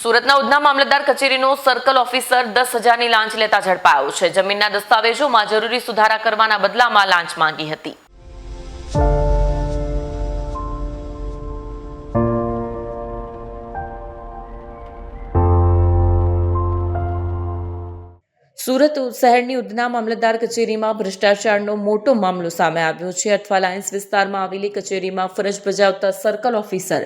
સુરતના ઉધના મામલતદાર કચેરીનો circle officer દસ હજારની લાંચ લેતા ઝડપાયો છે. જમીનના દસ્તાવેજોમાં જરૂરી સુધારા કરવાના બદલામાં લાંચ માંગી હતી. સુરત શહેરની ઉધના મામલતદાર કચેરીમાં ભ્રષ્ટાચારનો મોટો મામલો સામે આવ્યો છે. અઠવા લાઇન્સ વિસ્તારમાં આવેલી કચેરીમાં ફરજ બજાવતા સર્કલ ઓફિસર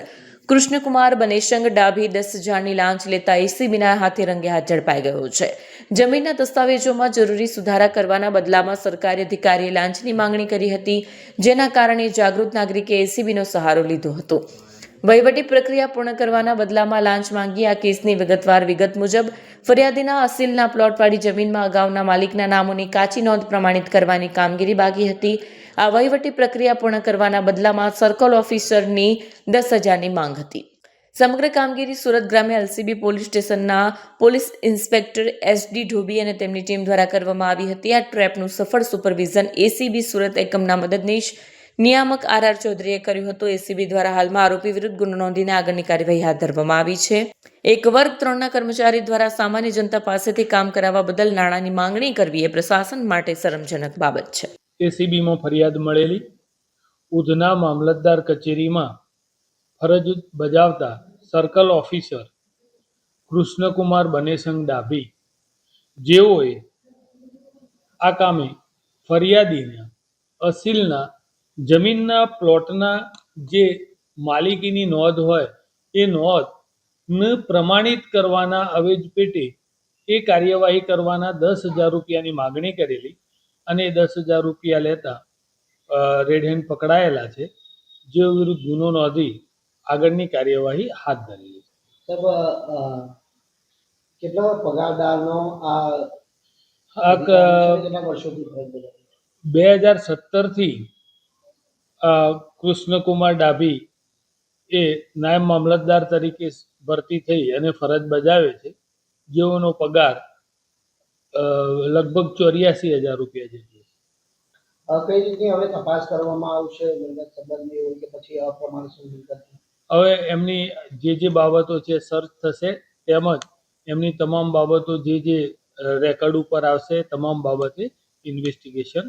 કૃષ્ણકુમાર બનેશંગ ડાભી દસ હજારની લાંચ લેતા એસીબીના હાથે રંગે હાથ ઝડપાઈ ગયો છે. જમીનના દસ્તાવેજોમાં જરૂરી સુધારા કરવાના બદલામાં સરકારી અધિકારીએ લાંચની માંગણી કરી હતી, જેના કારણે જાગૃત નાગરિકે એસીબીનો સહારો લીધો હતો. વહીવટી પ્રક્રિયા પૂર્ણ કરવાના બદલામાં લાંચ માંગી આ કેસની વિગતવાર વિગત મુજબ, ફરિયાદીના અસીલના પ્લોટવાળી જમીનમાં અગાઉના માલિકના નામોની કાચી નોંધ પ્રમાણિત કરવાની કામગીરી બાકી હતી. આ વહીવટી પ્રક્રિયા પૂર્ણ કરવાના બદલામાં સર્કલ ઓફિસરની દસ હજારની માંગ હતી. સમગ્ર કામગીરી સુરત ગ્રામ્ય એલસીબી પોલીસ સ્ટેશનના police inspector S D Dhobi અને તેમની ટીમ દ્વારા કરવામાં આવી હતી. આ ટ્રેપનું સફળ સુપરવિઝન એસીબી સુરત એકમના મદદનીશ નિયામક આર આર ચૌધરીએ કર્યું હતું. એસીબી દ્વારા હાલમાં આરોપી વિરુદ્ધ ગુનો નોંધીને આગળની કાર્યવાહી હાથ ધરવામાં આવી છે. એક વર્ગ ત્રણના કર્મચારી દ્વારા સામાન્ય જનતા પાસેથી કામ કરાવવા બદલ નાણાંની માંગણી કરવી એ પ્રશાસન માટે શરમજનક બાબત છે. એસીબીમાં ફરિયાદ મળેલી. ઉધના મામલતદાર કચેરીમાં ફરજ બજાવતા સર્કલ ઓફિસર કૃષ્ણકુમાર બનેસંગ ડાભી. જેઓએ આ કામે ફરિયાદીના અસીલના જમીનના પ્લોટના જે માલિકીની નોંધ હોય એ નોંધને પ્રમાણિત કરવાના અવેજ પેટે એ કાર્યવાહી કરવાના દસ હજાર રૂપિયાની માગણી કરેલી. અને દસ હજાર રૂપિયા લેતા રેડ હેન્ડ પકડાયેલા છે જેઓ વિરુદ્ધ ગુનો નોંધી આગળની કાર્યવાહી હાથ ધરેલી છે કેટલા પગારદારનો આ? બે હજાર સત્તરથી કૃષ્ણકુમાર ડાભી એ નાયબ મામલતદાર તરીકે ભરતી થઈ અને ફરજ બજાવે છે જેઓનો પગાર લગભગ ચોર્યાસી હજાર રૂપિયા જેટલો કઈ રીતની હવે તપાસ કરવામાં આવશે? મિલકત સંબંધની હોય કે પછી અપ્રમાણસર મિલકતની હવે એમની જે જે બાબતો છે સર્ચ થશે તેમજ એમની તમામ બાબતો જે જે રેકર્ડ ઉપર આવશે તમામ બાબતે ઇન્વેસ્ટિગેશન